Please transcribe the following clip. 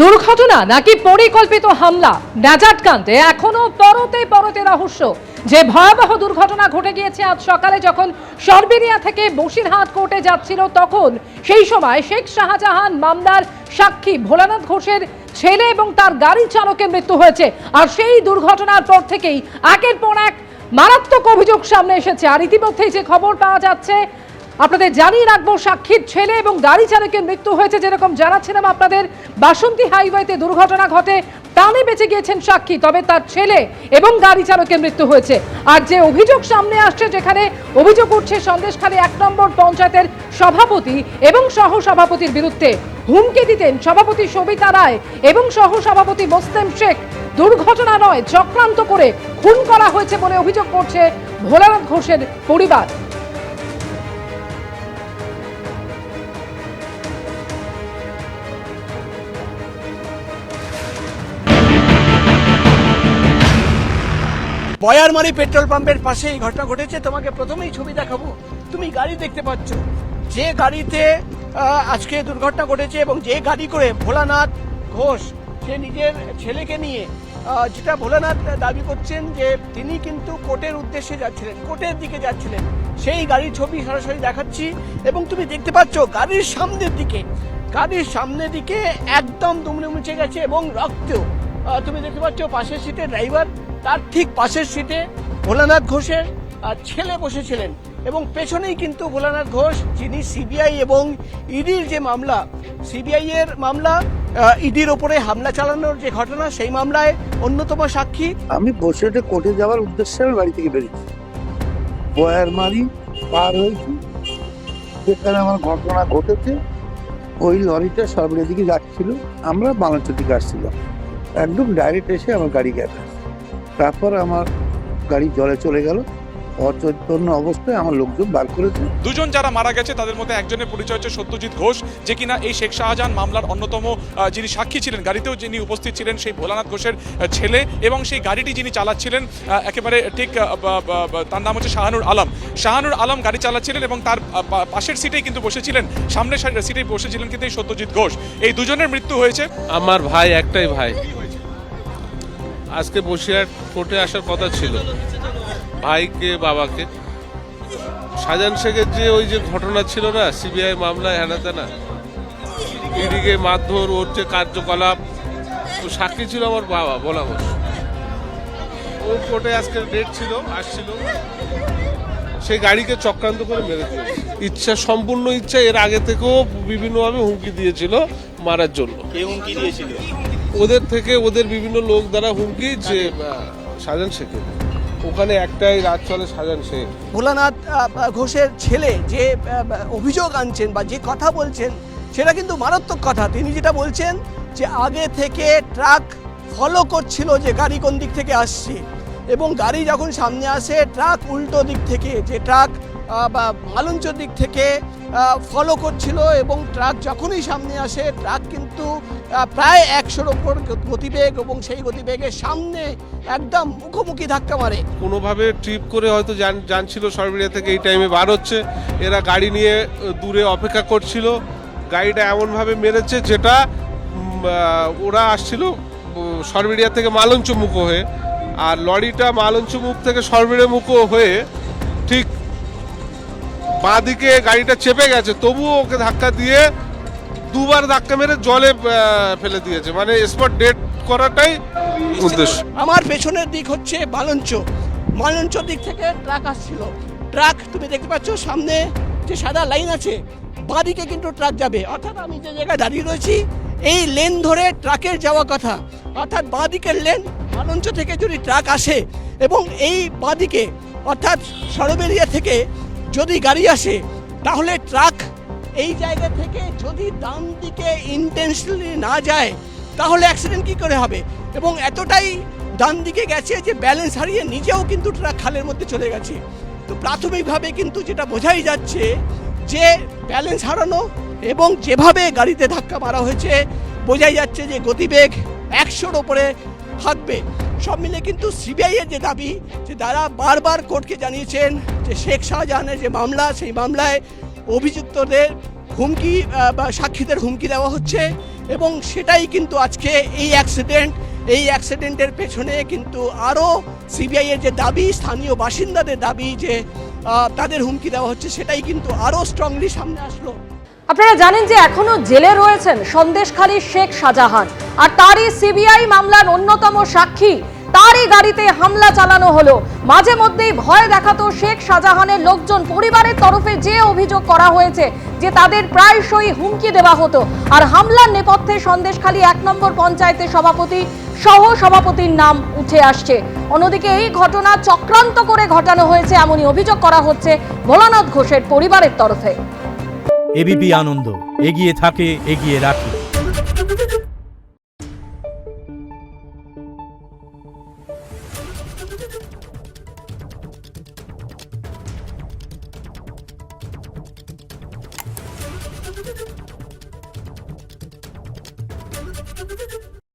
দুর্ঘটনা নাকি পরিকল্পিত হামলা? কাণ্ডে এখনও পরতে পরতে রহস্য। যে ভয়াবহ দুর্ঘটনা ঘটে গিয়েছে আজ সকালে যখন সরবেরিয়া থেকে বসিরহাট কোর্টে যাচ্ছিল, তখন সেই সময় শেখ শাহজাহান মামলার সাক্ষী ভোলানাথ ঘোষের ছেলে এবং তার গাড়ি চালকের মৃত্যু হয়েছে। আর সেই দুর্ঘটনার পর থেকেই একের পর এক মারাত্মক অভিযোগ সামনে এসেছে। আর ইতিমধ্যেই যে খবর পাওয়া যাচ্ছে আপনাদের জানিয়ে রাখব, সাক্ষীর ছেলে এবং গাড়ি চালকের মৃত্যু হয়েছে যেরকম জানাচ্ছিলাম আপনাদের। বাসন্তী হাইওয়েতে দুর্ঘটনা ঘটে, প্রাণে বেঁচে গিয়েছেন সাক্ষী, তবে তার ছেলে এবং গাড়ি চালকের মৃত্যু হয়েছে। আর যে অভিযোগ সামনে আসছে, যেখানে অভিযোগ উঠছে সন্দেশখালী এক নম্বর পঞ্চায়েতের সভাপতি এবং সহ সভাপতির বিরুদ্ধে হুমকি দিতেন সভাপতি সবিতা রায় এবং সহ সভাপতি মোস্তেম শেখ। দুর্ঘটনা নয়, চক্রান্ত করে খুন করা হয়েছে বলে অভিযোগ করছে ভোলানাথ ঘোষের পরিবার। বয়ারমারি পেট্রোল পাম্পের পাশে এই ঘটনা ঘটেছে। তোমাকে প্রথমেই ছবি দেখাবো। তুমি গাড়ি দেখতে পাচ্ছ। যে গাড়িতে আজকে দুর্ঘটনা ঘটেছে এবং যে গাড়ি করে ভোলানাথ ঘোষ, সে নিজের ছেলেকে নিয়ে যেটা ভোলানাথ দাবি করছেন যে তিনি কিন্তু কোর্টের উদ্দেশ্যে যাচ্ছিলেন, কোর্টের দিকে যাচ্ছিলেন। সেই গাড়ির ছবি সরাসরি দেখাচ্ছি এবং তুমি দেখতে পাচ্ছ গাড়ির সামনের দিকে, গাড়ির সামনের দিকে একদম দুমড়ে মুচে গেছে এবং রক্ত তুমি দেখতে পাচ্ছ পাশের সিটে ড্রাইভার তার ঠিক পাশের সিটে ভোলানাথ ঘোষের ছেলে বসেছিলেন। এবং পেছনেই কিন্তু ভোলানাথ ঘোষ, যিনি সিবিআই এবং ইডির যে মামলা, সিবিআই এর মামলা ইডির ওপরে হামলা চালানোর যে ঘটনা, সেই মামলায় অন্যতম সাক্ষী। আমি বসিরহাটে কোর্টে যাওয়ার উদ্দেশ্যে আমি বাড়ি থেকে বেরিয়েছি। বয়ার মারি, পার হয়েছি। সেখানে আমার ঘটনা ঘটেছে, ওই লরিটা সরবরের দিকে যাচ্ছিল। আমরা বাংলাদেশের দিকে আসছিলাম। একদম ডাইরেক্ট এসে আমার গাড়ি গেছে। তারপর আমার গাড়ি জলে চলে গেল। অচৈতন্য অবস্থায় আমার লোকজন বার করেছে। দুজন যারা মারা গেছে তাদের মধ্যে একজনের পরিচয় হচ্ছে সত্যজিৎ ঘোষ যে কিনা এই শেখ শাহজাহান মামলার অন্যতম যিনি সাক্ষী ছিলেন গাড়িতেও যিনি উপস্থিত ছিলেন সেই ভোলানাথ ঘোষের ছেলে এবং সেই গাড়িটি যিনি চালাচ্ছিলেন একেবারে ঠিক তার নাম হচ্ছে শাহানুর আলম। শাহানুর আলম গাড়ি চালাচ্ছিলেন এবং তার পাশের সিটেই কিন্তু বসেছিলেন সামনের সিটেই বসেছিলেন কিন্তু এই সত্যজিৎ ঘোষ। এই দুজনের মৃত্যু হয়েছে। আমার ভাই একটাই ভাই। আজকে বসিরহাট কোর্টে আসার কথা ছিল। ভাইকে, বাবাকে। শাহজাহান শেখের যে ওই যে ঘটনা ছিল না, সিবিআই মামলায় হেনা তেনা ইডিকে মারধর, ওর যে কার্যকলাপ, তো সাক্ষী ছিল আমার বাবা, বলা বস ওর কোর্টে আজকে ডেট ছিল, আসছিল। সেই গাড়িকে চক্রান্ত করে মেরে দিয়েছে ইচ্ছা, সম্পূর্ণ ইচ্ছা, এর আগে থেকেও বিভিন্নভাবে হুমকি দিয়েছিল মারার জন্য। ওদের থেকে ওদের বিভিন্ন লোক দ্বারা হুমকি যে সাজান শেখে ওখানে একটাই রাত চলে সাজান শেখ। ভোলানাথ ঘোষের ছেলে যে অভিযোগ আনছেন বা যে কথা বলছেন, সেটা কিন্তু মারাত্মক কথা। তিনি যেটা বলছেন যে, আগে থেকে ট্রাক ফলো করছিল যে, গাড়ি কোন দিক থেকে আসছে। এবং গাড়ি যখন সামনে আসে, ট্রাক উল্টো দিক থেকে, যে ট্রাক বা মালঞ্চর দিক থেকে ফলো করছিল এবং ট্রাক যখনই সামনে আসে, ট্রাক কিন্তু আহ, প্রায় একশোর ওপর গতিবেগ এবং সেই গতিবেগের সামনে একদম মুখোমুখি ধাক্কা মারে। কোনোভাবে ট্রিপ করে হয়তো জান জানছিল সরবেরিয়া থেকে এই টাইমে বার হচ্ছে। এরা গাড়ি নিয়ে দূরে অপেক্ষা করছিল। গাড়িটা এমনভাবে মেরেছে যেটা ওরা আসছিল উম, সরবেরিয়া থেকে মালঞ্চ মুখ হয়ে। আর লরিটা মালঞ্চ মুখ থেকে সরবেরিয়া মুখ হয়ে ঠিক বাঁ দিকে গাড়িটা চেপে গেছে। তবুও ওকে ধাক্কা দিয়ে দুবার ধাক্কা মেরে জলে ফেলে দিয়েছে। মানে স্পট ডেট করাটাই উদ্দেশ্য। আমার পেছনের দিক হচ্ছে বালঞ্চ। মালঞ্চ দিক থেকে ট্রাক আসছিল। ট্রাক, তুমি দেখতে পাচ্ছ, সামনে যে সাদা লাইন আছে, বাঁদিকে কিন্তু ট্রাক যাবে। অর্থাৎ আমি যে জায়গায় দাঁড়িয়ে রয়েছি, এই লেন ধরে ট্রাকের যাওয়া কথা। অর্থাৎ বাঁদিকের লেন মালঞ্চ থেকে যদি ট্রাক আসে, এবং এই বাঁদিকে, অর্থাৎ সরবেরিয়া থেকে যদি গাড়ি আসে, তাহলে ট্রাক এই জায়গা থেকে যদি ডান দিকে ইন্টেনশনালি না যায়, তাহলে অ্যাক্সিডেন্ট কি করে হবে? এবং এতটাই ডান দিকে গেছে যে ব্যালেন্স হারিয়ে নিজেও কিন্তু ট্রাক খালের মধ্যে চলে গেছে। তো প্রাথমিকভাবে কিন্তু যেটা বোঝাই যাচ্ছে যে ব্যালেন্স হারানো এবং যেভাবে গাড়িতে ধাক্কা মারা হয়েছে, বোঝাই যাচ্ছে যে গতিবেগ একশোর ওপরে থাকবে। সব মিলে কিন্তু সিবিআই এর যে দাবি, যে তারা বারবার কোর্টকে জানিয়েছেন যে শেখ শাহজাহানের যে মামলা, সেই মামলায় অভিযুক্তদের হুমকি বা সাক্ষীদের হুমকি দেওয়া হচ্ছে এবং সেটাই কিন্তু আজকে এই অ্যাক্সিডেন্ট এই অ্যাক্সিডেন্টের পেছনে কিন্তু আরও সিবিআইয়ের যে দাবি, স্থানীয় বাসিন্দাদের দাবি যে তাদের হুমকি দেওয়া হচ্ছে, সেটাই কিন্তু আরও স্ট্রংলি সামনে আসলো। আপনারা জানেন যে এখনও জেলে রয়েছেন সন্দেশখালী শেখ শাহজাহান, আর তারই সিবিআই মামলার অন্যতম সাক্ষী তারই গাড়িতে হামলা চালানো হলো। মাঝে মধ্যেই ভয় দেখাতো শেখ শাহজাহানের লোকজন। পরিবারের তরফে যে অভিযোগ করা হয়েছে যে তাদের প্রায়শই হুমকি দেওয়া হতো। আর হামলার নেপথ্যে সন্দেশখালী এক নম্বর পঞ্চায়েতের সভাপতি সহ সভাপতির নাম উঠে আসছে। অন্যদিকে এই ঘটনা চক্রান্ত করে ঘটানো হয়েছে এমনই অভিযোগ করা হচ্ছে ভোলানাথ ঘোষের পরিবারের তরফে। এবিপি আনন্দ, এগিয়ে থাকে, এগিয়ে রাখে।